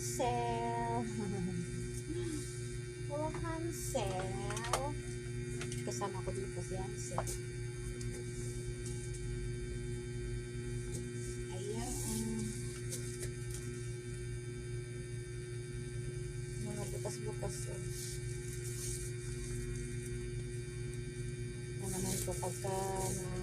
Hansel. oh, Hansel. Kasama ko dito si Hansel. Bukas-bukas. Pagka na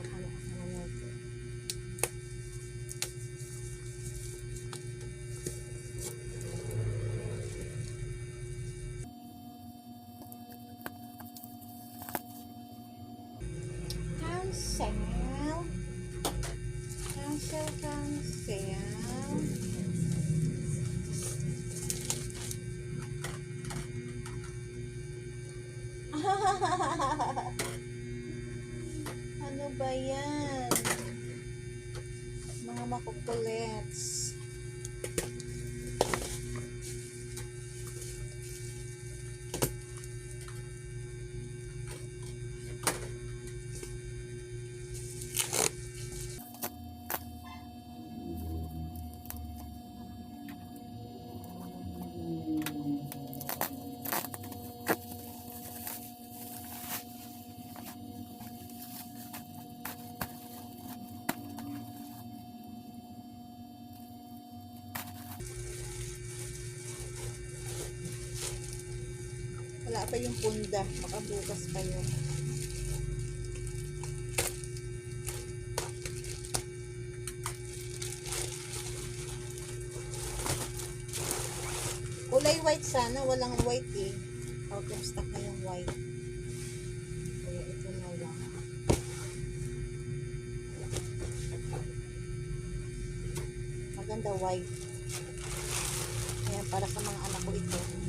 ano ba yan? Mga makukulets. Pa yung punda. Baka bukas pa yun. Kulay white sana. Walang white eh. Out of stock na yung white. Kaya ito na lang. Maganda white. Ayan, para sa mga anak ko ito.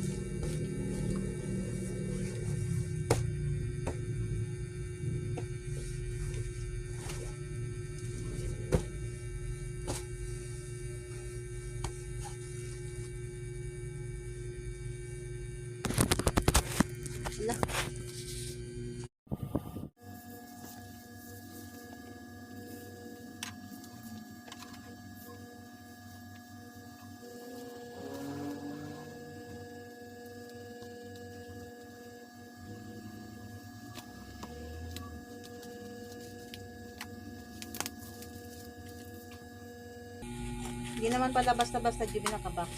Naman pala basta-basta yung nakabox.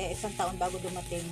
eh isang taon bago dumating.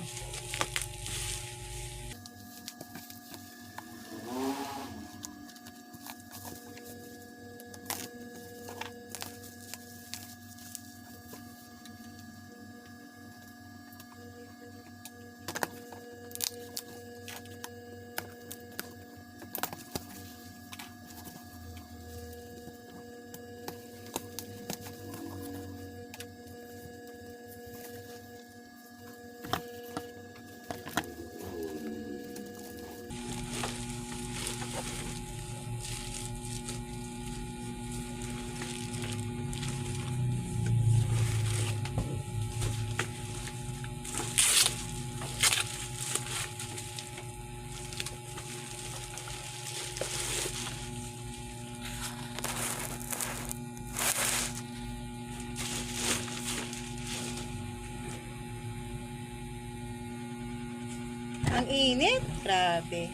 Init. Grabe.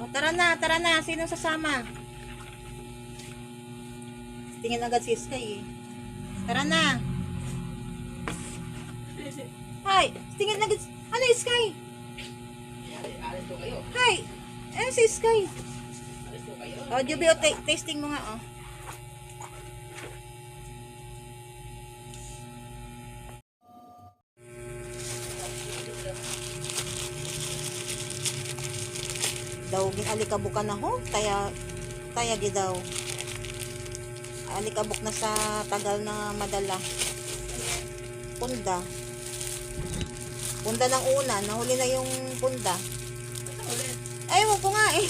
O, tara na, tara na. Sino sasama? Tingin agad si Sky eh. Tara na. Hi, tingin agad. Ano Sky? Hi! Eh, si Sky. Oh, Juby, oh, ta- tasting mo nga, oh. Daw, ginalikabukan na ho. Taya, taya di daw. Alikabok na sa tagal na madala. Punda. Punda ng una. Nahuli na yung punda. Ay, mo ko nga eh.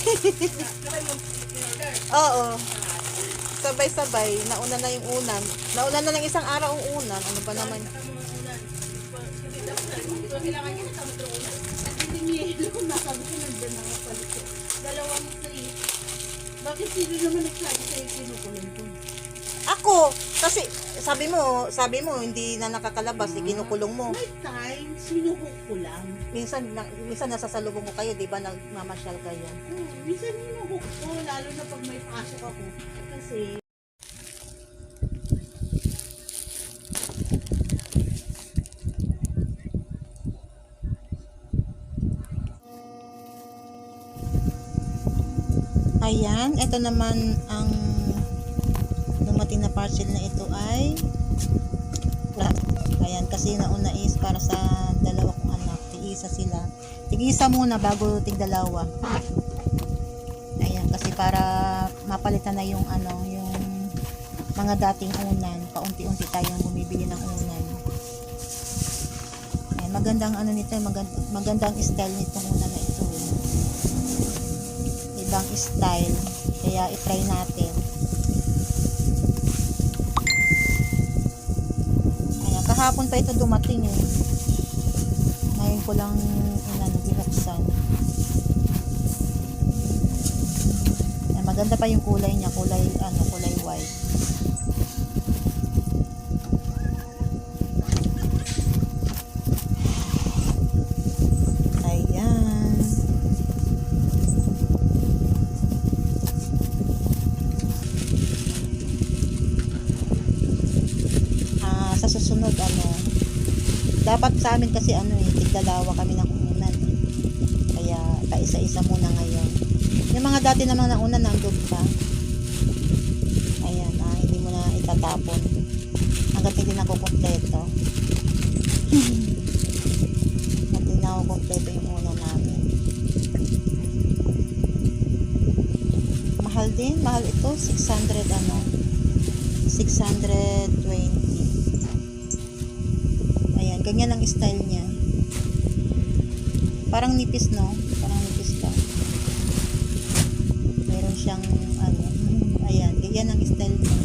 Oo. Sa sabay-sabay. Nauna na yung unan. Nauna na ng isang araw ang unan. Ano ba naman? Dalawang three. Bakit sino naman nagsabi sa'yo kinukulong ko? Ako! Kasi sabi mo, sabi mo, hindi na nakakalabas. Ikinukulong mo. May time, sinuhok ko lang. Minsan, na, minsan nasa salubong mo kayo, di ba? Nagmamasyal kayo. Oh, minsan hinuhok ko, lalo na pag may pasok ako. Kasi, Ayan, ito naman ang dumating na parcel na ito ay Ayan, kasi nauna is para sa dalawa kong anak. Tig-isa sila. Tig-isa muna bago tig-dalawa. Ayan, kasi para mapalitan na yung ano, yung mga dating unan. Paunti-unti tayong bumibili ng unan. Ayan, magandang ano nito, magand- magandang style nitong unan na ito. ibang style. Kaya itry natin. Ayan, kahapon pa ito dumating eh. Ngayon ko lang inano, binuksan. Ayan, maganda pa yung kulay niya, kulay ano, kulay white. Sa amin kasi ano eh tigdalawa kami ng unan. Kaya kaisa-isa muna ngayon. Yung mga dati namang nauna nandun pa. Ayan ah, hindi mo na itatapon. Hanggat hindi na kukumpleto. Hanggat hindi na kukumpleto yung uno namin. Mahal din mahal ito. 600 ano? 620 ayan ganyan ang style niya. Parang nipis no? Parang nipis ka meron siyang ano ayan ganyan ang style niya